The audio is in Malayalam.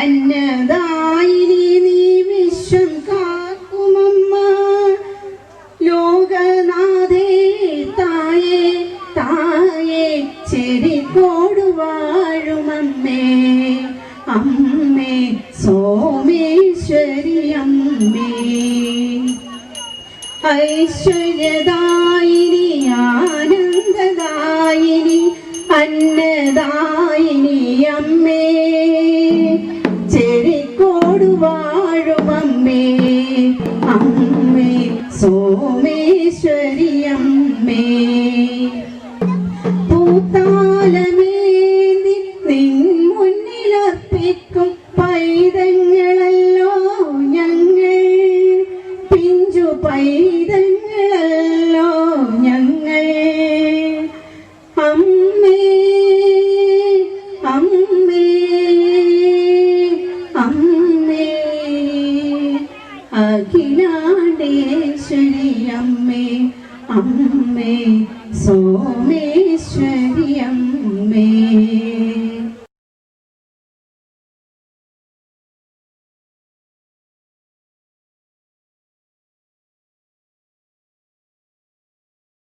അന്നദായിനി നീ വിശ്വം കാക്കുമമ്മ. ലോകനാഥേ തായേ തായേ ചെരിക്കോട് വാഴുമമ്മേ അമ്മേ സോമേശ്വരി അമ്മേ. ഐശ്വര്യദായിനി അമ്മേ സോമേശ്വരി അമ്മേ. പൂത്താലമേന്തി നിൻ മുന്നിലർപ്പിക്കും പൈതങ്ങളല്ലോ ഞങ്ങൾ. പിഞ്ചു പൈതങ്ങളല്ലോ അഖിലാണ്ടേശ്വരി അമ്മേ അമ്മേ സോമേ